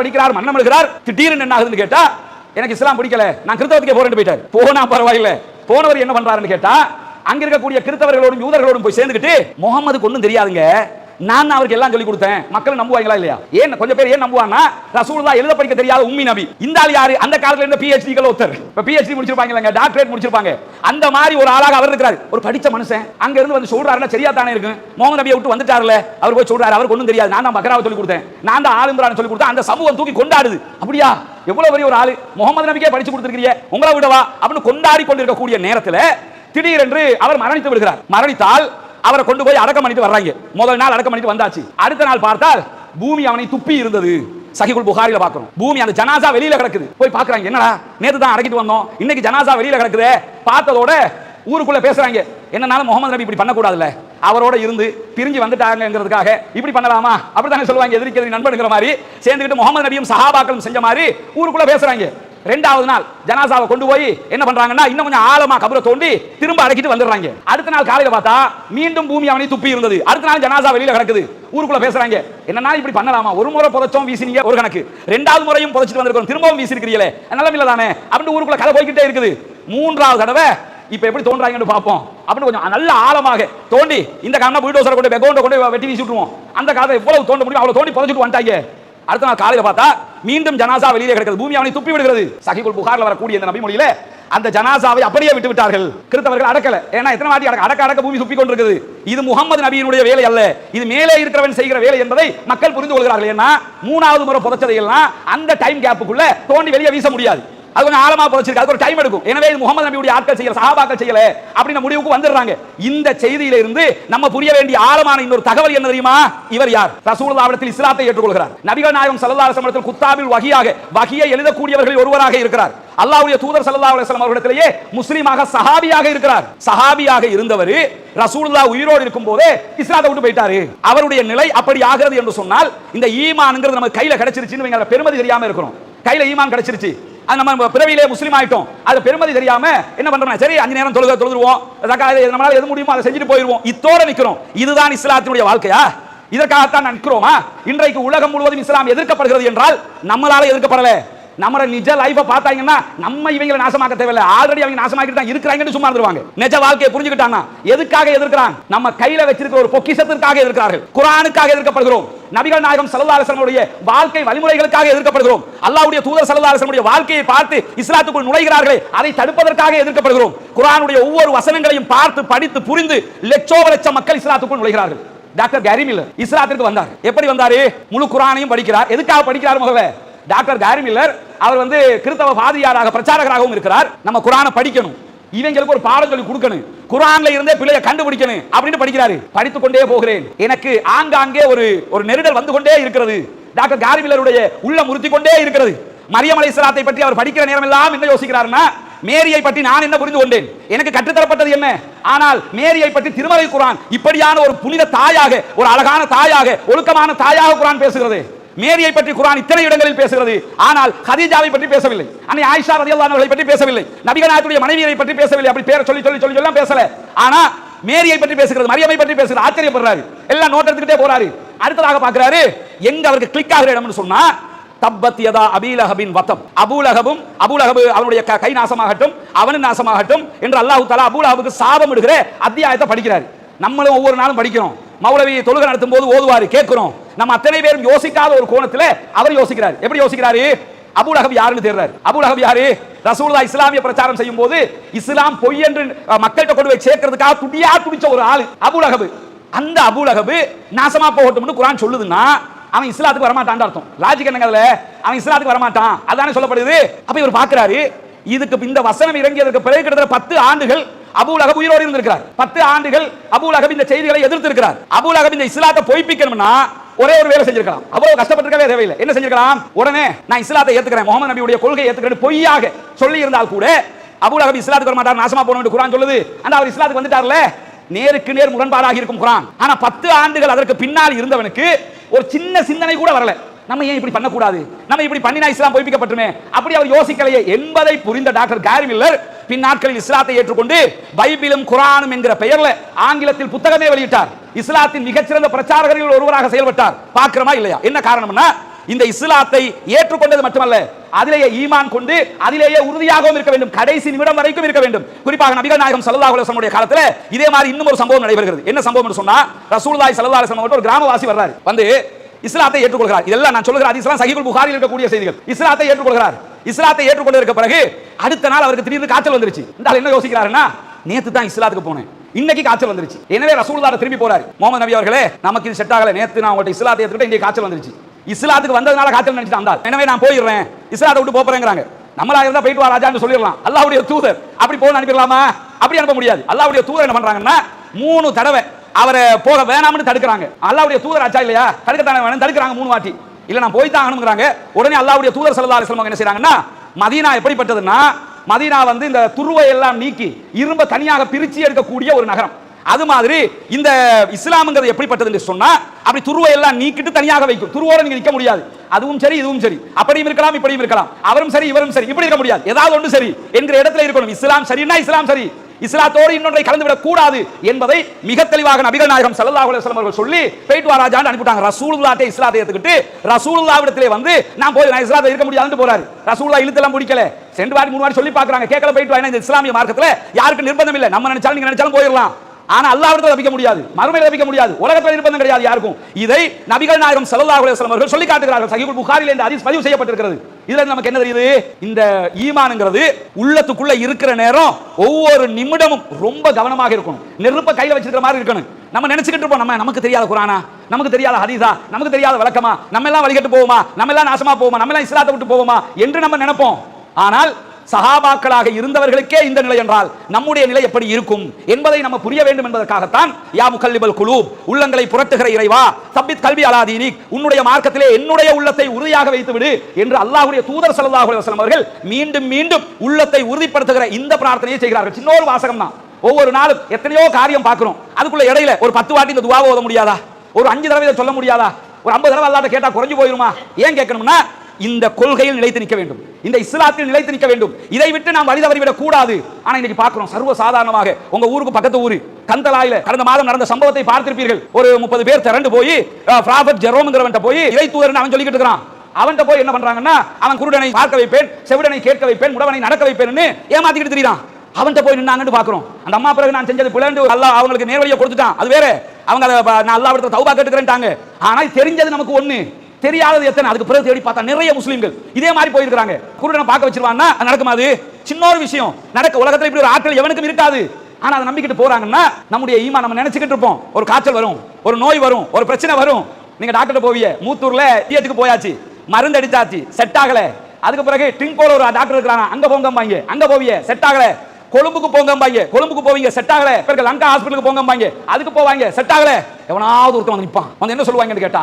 படிக்கிறார் மரணம் எழுகிறார் திடீர்னு என்ன ஆகுதுன்னு கேட்டா எனக்கு இஸ்லாம் பிடிக்கல நான் கிறிஸ்தவத்துக்கே போறேன்னு போயிட்டார். போனா பரவாயில்ல. போனவர் என்ன பண்றாருன்னு கேட்டா அங்க இருக்கக்கூடிய கிறிஸ்தவர்களோடும் யூதர்களோடும் போய் சேர்ந்துக்கிட்டு முகமதுக்கு ஒன்றும் தெரியாதுங்க. நான் தான் அவருக்கு எல்லாம் சொல்லி கொடுத்தேன். மக்கள் நம்புவாங்களா இல்லையா? ஏன் கொஞ்சம் பேர் ஏன் நம்புவாங்கன்னா ரசூலுல்லா எழுத படிக்க தெரியாத உம்மி நபி. இந்த ஆள் யாரு? அந்த காலத்துல இருந்த பிஹெச்டி கள் ஒருத்தர். இப்ப பிஹெச்டி முடிச்சிருப்பாங்க இல்லைங்க டாக்டரேட் முடிச்சிருப்பாங்க. அந்த மாதிரி ஒரு ஆளாக அவர் இருக்கிறார். ஒரு படிச்ச மனுஷன் அங்க இருந்து வந்து சொல்றாருன்னா சரியா தானே இருக்கு. மோகன் நபியை விட்டு வந்துட்டார்ல அவர் போய் சொல்றாரு அவருக்கு ஒன்றும் தெரியாது. நான் தான் பக்ராவை சொல்லி கொடுத்தேன். நான் தான் ஆலிம்ரான் சொல்லி கொடுத்தேன். அந்த சமூகம் தூக்கி கொண்டாடுது. அப்படியா? எவ்வளவு பெரிய ஒரு ஆளு. முகமது நபிக்கே படிச்சு கொடுத்துருக்கிறீங்க. உங்களை விடவா? அப்படின்னு கொண்டாடி கொண்டிருக்கக்கூடிய நேரத்தில் திடீரென்று அவர் மரணித்து விடுகிறார். மரணித்தால் அவரை கொண்டு போய் அடக்கம் பண்ணிட்டு வர்றாங்க. முதல் நாள் அடக்கம் பண்ணிட்டு வந்தாச்சு. அடுத்த நாள் பார்த்தால் பூமி அவனை துப்பி இருந்தது. சஹிகுல் புகாரில பாக்குறோம் பூமி அந்த ஜனாசா வெளியில கிடக்குது. போய் பாக்குறாங்க என்னடா? நேத்து தான் அடக்கிட்டு வந்தோம். இன்னைக்கு ஜனாசா வெளியில கிடக்குதே. பார்த்ததோட ஊருக்குள்ள பேசுறாங்க. என்னனாலும் முகமது நபி இப்படி பண்ணக்கூடாதுல்ல? அவரோட இருந்து பிரிஞ்சு வந்துட்டாங்கிறதுக்காக இப்படி பண்ணலாமா? அப்படி தானே சொல்லுவாங்க எதிர்க்கிறது நண்பனுங்கிற மாதிரி. சேர்ந்துக்கிட்டு முகமது நபியும் சஹாபாக்களும் செஞ்ச மாதிரி ஊருக்குள்ள பேசுறாங்க. ரெண்டாவது நாள் ஜனாசாவை கொண்டு போய் என்ன பண்றாங்கன்னா இன்னும் கொஞ்சம் ஆழமா கபரை தோண்டி திரும்ப அடக்கிட்டு வந்துடுறாங்க. அடுத்த நாள் காலையில பார்த்தா மீண்டும் பூமி அவனை துப்பி இருந்தது. அடுத்த நாள் ஜனாசா வெளியில கிடக்குது. ஊருக்குள்ள பேசுறாங்க. என்னன்னா இப்படி பண்ணலாமா? ஒரு முறை புதைச்சோம் வீசினீங்க ஒரு கணக்கு. ரெண்டாவது முறையும் புதைச்சிட்டு வந்திருக்கோம். திரும்பவும் வீசிருக்கிறீங்களே. நல்ல இல்ல தானே. அப்படின்னு ஊருக்குள்ள கதை போய்கிட்டே இருக்குது. மூன்றாவது தடவை இப்ப எப்படி தோன்றாங்கன்னு பார்ப்போம். அப்படின்னு கொஞ்சம் நல்ல ஆழமாக தோண்டி இந்த காரணம் வீடு கொண்டு பெகோண்ட கொண்டு வெட்டி வீசி விட்டுருவோம். அந்த காதை எவ்வளவு தோண்ட முடியும் அவ்வளவு தோண்டி புதைச்சிட்டு வந்துட்டாங்க. அடுத்த நாள் காலையில் பார்த்தா மீண்டும் ஜனாசா வெளியே கிடக்கிறது. பூமி அவனை துப்பி விடுகிறது. சஹிகுல் புகார்ல வரக்கூடிய இந்த நபி மொழியில அந்த ஜனாசாவை அப்படியே விட்டு விட்டார்கள். கிறிஸ்தவர்கள் அடக்கல. ஏன்னா எத்தனை வாட்டி அடக்க அடக்க அடக்க பூமி சுப்பி கொண்டிருக்குது. இது முகமது நபியினுடைய வேலை அல்ல. இது மேலே இருக்கிறவன் செய்கிற வேலை என்பதை மக்கள் புரிந்து கொள்கிறார்கள். ஏன்னா மூணாவது முறை புதைச்சதையெல்லாம் அந்த டைம் கேப்புக்குள்ள தோண்டி வெளியே வீச முடியாது. அது கொஞ்சம் ஆழமா புதைச்சிருக்கு. அது ஒரு டைம் எடுக்கும். எனவே இது முகமது நபியுடைய ஆட்கள் செய்யல சஹாபாக்கள் செய்யல அப்படின்னு முடிவுக்கு வந்துடுறாங்க. இந்த செய்தியில இருந்து நம்ம புரிய வேண்டிய ஆழமான இன்னொரு தகவல் என்ன தெரியுமா? இவர் யார்? ரசூலுல்லாஹ்விடத்தில் இஸ்லாத்தை ஏற்றுக்கொள்கிறார். நபிகள் நாயகம் ஸல்லல்லாஹு அலைஹி வஸல்லம் குத்தாபில் வகியாக வகியை எழுதக்கூடியவர்கள் ஒருவராக இருக்கிறார். அல்லாஹ்வுடைய தூதர் ஸல்லல்லாஹு அலைஹி வஸல்லம் அவர்களிடத்திலேயே முஸ்லீமாக சஹாபியாக இருக்கிறார். சஹாபியாக இருந்தவர் ரசூலுல்லா உயிரோடு இருக்கும் போதே இஸ்லாத்தை விட்டு போயிட்டாரு. அவருடைய நிலை அப்படி ஆகிறது என்று சொன்னால் இந்த ஈமான்ங்கிறது நம்ம கையில கிடைச்சிருச்சுன்னு பெருமதி தெரியாம இருக்கிறோம் கையில ஈமான் கிடைச்சிருச்சு. அது நம்ம பிறவியிலே முஸ்லீம் ஆயிட்டோம். அது பெருமதி தெரியாம என்ன பண்றோம் சரி அஞ்சு நேரம் தொழுக தொழுதுருவோம். நம்மளால எது முடியுமோ அதை செஞ்சுட்டு போயிருவோம். இத்தோட நிக்கிறோம். இதுதான் இஸ்லாத்தினுடைய வாழ்க்கையா? இதற்காகத்தான் நிற்கிறோமா? இன்றைக்கு உலகம் முழுவதும் இஸ்லாம் எதிர்க்கப்படுகிறது என்றால் நம்மளால எதிர்க்கப்படல. நம்ம நிஜ லைஃபை பார்த்தாங்கன்னா நம்ம இவங்களை நாசமாக்க தேவையில்ல. ஆல்ரெடி அவங்க நாசமாக்கிட்டு தான் இருக்கிறாங்கன்னு சும்மா இருந்துருவாங்க. நிஜ வாழ்க்கையை புரிஞ்சுக்கிட்டாங்க எதுக்காக எதிர்க்கிறான்? நம்ம கையில வச்சிருக்கிற ஒரு பொக்கிஷத்திற்காக எதிர்க்கிறார்கள். குரானுக்காக எதிர்க்கப்படுகிறோம். நபிகள் நாயகம் ஸல்லல்லாஹு வாழ்க்கை வழிமுறைகளுக்காக எதிர்க்கப்படுகிறோம். அல்லாவுடைய தூதர் ஸல்லல்லாஹு வாழ்க்கையை பார்த்து இஸ்லாத்துக்குள் நுழைகிறார்களே அதை தடுப்பதற்காக எதிர்க்கப்படுகிறோம். குரானுடைய ஒவ்வொரு வசனங்களையும் பார்த்து படித்து புரிந்து லட்சோப லட்சம் மக்கள் இஸ்லாத்துக்குள் நுழைகிறார்கள். டாக்டர் கேரி மில்லர் இஸ்லாத்திற்கு வந்தார். எப்படி வந்தாரு? முழு குரானையும் படிக்கிறார். எதுக்காக படிக்கிறார் முதல்ல? டாக்டர் கேரி மில்லர் அவர் வந்து கிறிஸ்தவ பாதியாராக பிரச்சாரகராகவும் இருக்கிறார். நம்ம குரானை படிக்கணும். இவங்களுக்கு ஒரு பாடம் சொல்லி கொடுக்கணும். குரான்ல இருந்தே பிள்ளைய கண்டுபிடிக்கணும் அப்படின்னு படிக்கிறாரு. படித்துக் கொண்டே போகிறேன். எனக்கு ஆங்காங்கே ஒரு ஒரு நெருடல் வந்து கொண்டே இருக்கிறது. டாக்டர் கேரி மில்லருடைய உள்ள முறுத்தி கொண்டே இருக்கிறது. மரியமலை இஸ்லாத்தை பற்றி அவர் படிக்கிற நேரம் எல்லாம் என்ன யோசிக்கிறாருன்னா மேரியை பற்றி நான் என்ன புரிந்து கொண்டேன்? எனக்கு கற்றுத்தரப்பட்டது என்ன? ஆனால் மேரியை பற்றி திருமலை குரான் இப்படியான ஒரு புனித தாயாக ஒரு அழகான தாயாக ஒழுக்கமான தாயாக குரான் பேசுகிறது. மேரியை பற்றி குரான் இத்தனை இடங்களில் பேசுகிறது. ஆனால் ஹதீஜாவை பற்றி பேசவில்லை. அன்னை ஆயிஷா ரதி அன்ஹா பற்றி பேசவில்லை. நபிகள் மனைவியை பற்றி பேசவில்லை. அப்படி பேர சொல்லி சொல்லி சொல்லி எல்லாம் பேசல. ஆனா மேரியை பற்றி பேசுகிறது மரியமை பற்றி பேசுகிறது ஆச்சரியப்படுறாரு. எல்லாம் நோட் எடுத்துக்கிட்டே போறாரு. அடுத்ததாக பாக்குறாரு எங்க அவருக்கு கிளிக் ஆகிற இடம்னு சொன்னா தப்பத்தியதா யதா வத்தம். அபூலகபும் அபூலகபு அவனுடைய க- கை நாசமாகட்டும் அவனு நாசமாகட்டும் என்று அல்லாஹு தாலா அபூலகபுக்கு சாபம் இடுகிற அத்தியாயத்தை படிக்கிறார். நம்மளும் ஒவ்வொரு நாளும் படிக்கிறோம். மௌலவியை தொழுகை நடத்தும் போது ஓதுவாரு கேட்கிறோம். நம்ம அத்தனை பேரும் யோசிக்காத ஒரு கோணத்துல அவர் யோசிக்கிறார். எப்படி யோசிக்கிறாரு? அபூலகப் யாருன்னு தேடுறாரு. அபூலகப் யாரு? ரசூல்லா இஸ்லாமிய பிரச்சாரம் செய்யும் போது இஸ்லாம் பொய் என்று மக்கள்கிட்ட கொண்டு போய் சேர்க்கிறதுக்காக துடியா துடிச்ச ஒரு ஆளு அபூலகபு அந்த அபூலகபு நாசமா போகட்டும்னு குரான் சொல்லுதுன்னா அவன் இஸ்லாத்துக்கு வரமாட்டான் அர்த்தம். லாஜிக் என்னங்க அதுல? அவன் இஸ்லாத்துக்கு வரமாட்டான். அதானே சொல்லப்படுது. அப்ப இவர் பாக்குறாரு இதுக்கு இந்த வசனம் இறங்கியதற்கு பிறகு கிட்டத்தட்ட பத்து ஆண்டுகள் அபூலகப் உயிரோடு இருந்திருக்கிறார். பத்து ஆண்டுகள் அபூலகப் இந்த செய்திகளை எதிர்த்து இருக்கிறார் அபூலகப் இந்த இஸ்லாத்தை பொய்ப்பிக்கணும்னா ஒரே ஒரு வேலை செஞ்சிருக்கலாம். அவ்வளவு கஷ்டப்பட்டிருக்கவே தேவையில்லை. என்ன செஞ்சிருக்கலாம்? உடனே நான் இஸ்லாத்தை ஏத்துக்கிறேன். முகமது நபியுடைய கொள்கையை ஏத்துக்கிறேன் பொய்யாக சொல்லி இருந்தால் கூட அபூலகப் இஸ்லாத்துக்கு வர மாட்டார் நாசமா போன குரான் சொல்லுது. அந்த அவர் இஸ்லாத்துக்கு வந்துட்டார்ல? நேருக்கு நேர் முரண்பாடாக இருக்கும் குரான். ஆனா பத்து ஆண்டுகள் அதற்கு பின்னால் இருந்தவனுக்கு ஒரு சின்ன சிந்தனை கூட வரல. நம்ம ஏன் இப்படி பண்ணக்கூடாது? நம்ம இப்படி பண்ணினா இஸ்லாம் பொய்ப்பிக்கப்பட்டுமே? அப்படி அவர் யோசிக்கலையே. என்பதை புரிந்த டாக்டர் கேரி மில்லர் பின் நாட்களில் இஸ்லாத்தை ஏற்றுக்கொண்டு பைபிளும் குரானும் என்கிற பெயர்ல ஆங்கிலத்தில் புத்தகமே வெளியிட்டார். இஸ்லாத்தின் மிகச்சிறந்த பிரச்சாரகர்கள் ஒருவராக செயல்பட்டார். பார்க்கிறோமா இல்லையா? என்ன காரணம்னா இந்த இஸ்லாத்தை ஏற்றுக்கொண்டது மட்டுமல்ல அதிலேயே ஈமான் கொண்டு அதிலேயே உறுதியாகவும் இருக்க வேண்டும். கடைசி நிமிடம் வரைக்கும் இருக்க வேண்டும். குறிப்பாக நபிகள் நாயகம் சல்லா அலுவலமுடைய காலத்தில் காலத்துல இதே மாதிரி இன்னும் ஒரு சம்பவம் நடைபெறுகிறது. என்ன சம்பவம் சொன்னா ரசூல்லாய் சல்லா அலுவலம் ஒரு கிராமவாசி வர்றாரு. வந்து இஸ்லாத்தை ஏற்றுக்கொள்கிறார். இதெல்லாம் நான் சொல்லுகிற ஹதீஸ்லாம் சகிபுல் புகாரில் இருக்கக்கூடிய செய்திகள். இஸ்லாத்தை ஏற்றுக்கொள்கிறார். இஸ்லாத்தை ஏற்றுக்கொண்டு இருக்க பிறகு அடுத்த நாள் அவருக்கு திடீர்னு காய்ச்சல் வந்துருச்சு. இந்த ஆள் என்ன யோசிக்கிறாருன்னா நேத்து தான் இஸ்லாத்துக்கு போனேன். இன்னைக்கு காய்ச்சல் வந்துருச்சு. எனவே ரசூலுல்லாஹ் திரும்பி போறாரு. முகமது நபி அவர்களே நமக்கு இது செட் ஆகல. நேத்து நான் உங்கள்கிட்ட இஸ்லாத்தை ஏற்றுக்கிட்ட இங்கே காய்ச்சல் வந்துருச்சு. இஸ்லாத்துக்கு வந்ததுனால காய்ச்சல் நினைச்சிட்டு வந்தால் எனவே நான் போயிடுறேன். இஸ்லாத்தை விட்டு போறேங்கிறாங்க. நம்மளா இருந்தா போயிட்டு வா ராஜான்னு சொல்லிடலாம். அல்லாவுடைய தூதர் அப்படி போக அனுப்பிடலாமா? அப்படி அனுப்ப முடியாது. அல்லாவுடைய தூதர் என்ன பண்றாங்கன்னா மூணு தடவை அவரை போக வேணாம்னு தடுக்கிறாங்க. அல்லாவுடைய தூதர் ஆச்சா இல்லையா? தடுக்கத்தான வேணும். தடுக்கிறாங்க மூணு வாட்டி. இல்லை நான் போய் தான் ஆகணுங்கிறாங்க உடனே அல்லாவுடைய தூதர் சல்லா அலிஸ்லாம் என்ன செய்கிறாங்கன்னா மதீனா எப்படிப்பட்டதுன்னா மதீனா வந்து இந்த துருவை எல்லாம் நீக்கி இரும்ப தனியாக பிரித்து எடுக்கக்கூடிய ஒரு நகரம். அது மாதிரி இந்த இஸ்லாம்ங்கிறது எப்படிப்பட்டதுன்னு சொன்னா அப்படி துருவை எல்லாம் நீக்கிட்டு தனியாக வைக்கும். துருவோட நீங்க நிக்க முடியாது. அதுவும் சரி இதுவும் சரி. அப்படியும் இருக்கலாம் இப்படியும் இருக்கலாம். அவரும் சரி இவரும் சரி இப்படி இருக்க முடியாது. ஏதாவது ஒன்று சரி என்கிற இடத்துல இருக்கணும். இஸ்லாம் சரின்னா இஸ்லாம் சரி. இஸ்லாத்தோடு இன்னொன்றை கலந்துவிடக் கூடாது என்பதை மிக தெளிவாக நபிகள் நாயகம் சல்லாஹ் அலுவலம் அவர்கள் சொல்லி போயிட்டு வா அனுப்பிட்டாங்க ரசூலுல்லாஹ்ட்டே இஸ்லாத்தை எடுத்துக்கிட்டு ரசூலுல்லாவிடத்திலே வந்து நான் போய் நான் இஸ்லாத்தை இருக்க முடியாதுன்னு போறாரு. ரசூலுல்லாஹ் இழுத்தெல்லாம் முடிக்கல சென்று வாட்டி மூணு வாட்டி சொல்லி பார்க்கறாங்க. கேட்கல போயிட்டு வாங்க இந்த இஸ்லாமிய மார்க்கத்தில் யாருக்கு நிர்பந்தம் இல்லை. நம்ம நினைச்சாலும் நீங்க நினைச்சாலும் போயிடலாம். ஆனா அல்லாவிடத்தில் தப்பிக்க முடியாது. மறுமையில் தப்பிக்க முடியாது. உலகத்தில் நிர்பந்தம் கிடையாது யாருக்கும். இதை நபிகள் நாயகம் சல்லா அலுவலம் அவர்கள் சொல்லி காட்டுகிறார்கள். சஹீஹுல் புகாரில் இந்த அதிஸ் பதிவு செய்யப்பட்டிருக்கிறது. இதுல நமக்கு என்ன தெரியுது? இந்த ஈமானுங்கிறது உள்ளத்துக்குள்ள இருக்கிற நேரம் ஒவ்வொரு நிமிடமும் ரொம்ப கவனமாக இருக்கணும். நெருப்ப கையில வச்சிருக்கிற மாதிரி இருக்கணும். நம்ம நினைச்சுக்கிட்டு இருப்போம் நம்ம நமக்கு தெரியாத குரானா? நமக்கு தெரியாத ஹதீஸா? நமக்கு தெரியாத வழக்கமா நம்ம எல்லாம் வழிகட்டு போவோமா? நம்ம எல்லாம் நாசமா போவோமா? நம்ம எல்லாம் இஸ்லாத்தை விட்டு போவோமா? என்று நம்ம நினைப்போம். ஆனால் சஹாபாக்களாக இருந்தவர்களுக்கே இந்த நிலை என்றால் நம்முடைய நிலை எப்படி இருக்கும் என்பதை நம்ம புரிய வேண்டும் என்பதற்காகத்தான் யா முகல்லிபல் குழு உள்ளங்களை புரட்டுகிற இறைவா சப்பித் கல்வி அலாதீனி உன்னுடைய மார்க்கத்திலே என்னுடைய உள்ளத்தை உறுதியாக வைத்துவிடு என்று அல்லாஹுடைய தூதர் ஸல்லல்லாஹு அவர்கள் மீண்டும் மீண்டும் உள்ளத்தை உறுதிப்படுத்துகிற இந்த பிரார்த்தனையை செய்கிறார்கள். சின்ன ஒரு வாசகம் தான். ஒவ்வொரு நாளும் எத்தனையோ காரியம் பார்க்கிறோம். அதுக்குள்ள இடையில ஒரு பத்து வாட்டி இந்த துவாவை ஓத முடியாதா? ஒரு அஞ்சு தடவை சொல்ல முடியாதா? ஒரு ஐம்பது தடவை அல்லாட்ட கேட்டா குறைஞ்சு போயிருமா? ஏன் கேட்கணும்னா இந்த கொள்கையில் நிலைத்து நிற்க வேண்டும். இந்த இஸ்லாத்தில் நிலைத்து நிற்க வேண்டும். இதை விட்டு நாம் வழி தவறிவிடக் கூடாது. ஆனா இன்னைக்கு பார்க்கிறோம் சர்வ சாதாரணமாக உங்க ஊருக்கு பக்கத்து ஊரு கந்தலாயில கடந்த மாதம் நடந்த சம்பவத்தை பார்த்திருப்பீர்கள். ஒரு முப்பது பேர் திரண்டு போய் ப்ராஃபட் ஜெரோம்ங்கிறவன் போய் இறை தூதர் அவன் சொல்லிக்கிட்டு இருக்கிறான். அவன்கிட்ட போய் என்ன பண்றாங்கன்னா அவன் குருடனை பார்க்க வைப்பேன் செவிடனை கேட்க வைப்பேன் முடவனை நடக்க வைப்பேன்னு ஏமாத்திக்கிட்டு தெரியுதான் அவன்கிட்ட போய் நின்னாங்கன்னு பார்க்குறோம். அந்த அம்மா பிறகு நான் செஞ்சது பிள்ளைண்டு அல்லா அவங்களுக்கு நேர்வழியை கொடுத்துட்டான். அது வேற. அவங்க அதை நான் அல்லா இடத்துல தௌபா கேட்டுக்கிறேன்ட்டாங்க. ஆனால் தெரிஞ்சது நமக்கு ஒன்று தெரியாதது எத்தனை? அதுக்கு பிறகு தேடி பார்த்தா நிறைய முஸ்லீம்கள். இதே மாதிரி போயிருக்காங்க குருடனை பார்க்க வச்சிருவான்னா நடக்குமா அது? சின்ன ஒரு விஷயம். நடக்க உலகத்தில் இப்படி ஒரு ஆட்கள் எவனுக்கும் இருக்காது. ஆனா அதை நம்பிக்கிட்டு போறாங்கன்னா நம்முடைய ஈமா நம்ம நினைச்சுக்கிட்டு இருப்போம். ஒரு காய்ச்சல் வரும் ஒரு நோய் வரும் ஒரு பிரச்சனை வரும். நீங்க டாக்டர் போவிய மூத்தூர்ல தீயத்துக்கு போயாச்சு மருந்து அடிச்சாச்சு செட் ஆகல. அதுக்கு பிறகு டிங்கோல ஒரு டாக்டர் இருக்கிறாங்க அங்க போங்கம்பாங்க அங்க போவிய செட் ஆகல. கொழும்புக்கு போங்கம்பாங்க கொழும்புக்கு போவீங்க செட் ஆகல. பிறகு லங்கா ஹாஸ்பிட்டலுக்கு போங்கம்பாங்க அதுக்கு போவாங்க செட் ஆகல. எவனாவது ஒருத்தன் வந்து நிற்பான் வந்து என்ன சொல்லுவாங்கன்னு கேட்டா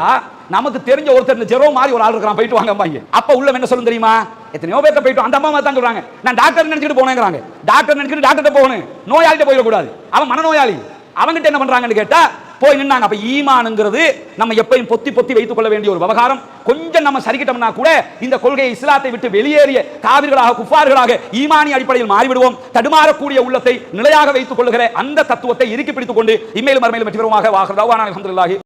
நமக்கு தெரிஞ்ச ஒருத்தர் ஜெரோ மாதிரி ஒரு ஆள் இருக்கிறான். போயிட்டு வாங்கம்பாங்க அப்ப உள்ள என்ன சொல்லும் தெரியுமா? எத்தனையோ பேர்த்த போயிட்டு அந்த அம்மா மாதிரி தான் சொல்றாங்க. நான் டாக்டர் நினைச்சிட்டு போனேங்கிறாங்க. டாக்டர் நினைச்சிட்டு டாக்டர் போகணும். நோயாளிட்ட போயிடக்கூடாது. அவன் மனநோயாளி. அவன்கிட்ட என்ன பண்றாங்கன்னு கேட்டா போய் நின்னாங்க. அப்ப ஈமானுங்கிறது நம்ம எப்பயும் பொத்தி பொத்தி வைத்துக் கொள்ள வேண்டிய ஒரு விவகாரம். கொஞ்சம் நம்ம சரிக்கிட்டோம்னா கூட இந்த கொள்கையை இஸ்லாத்தை விட்டு வெளியேறிய காவிர்களாக குஃபார்களாக ஈமானி அடிப்படையில் மாறிவிடுவோம். தடுமாறக்கூடிய உள்ளத்தை நிலையாக வைத்துக் கொள்கிற அந்த தத்துவத்தை இறுக்கி பிடித்துக் கொண்டு இம்மையிலும் மறுமையில் வெற்றி பெறுவோமாக. வாகர் அல்ஹம்துலில்லாஹி.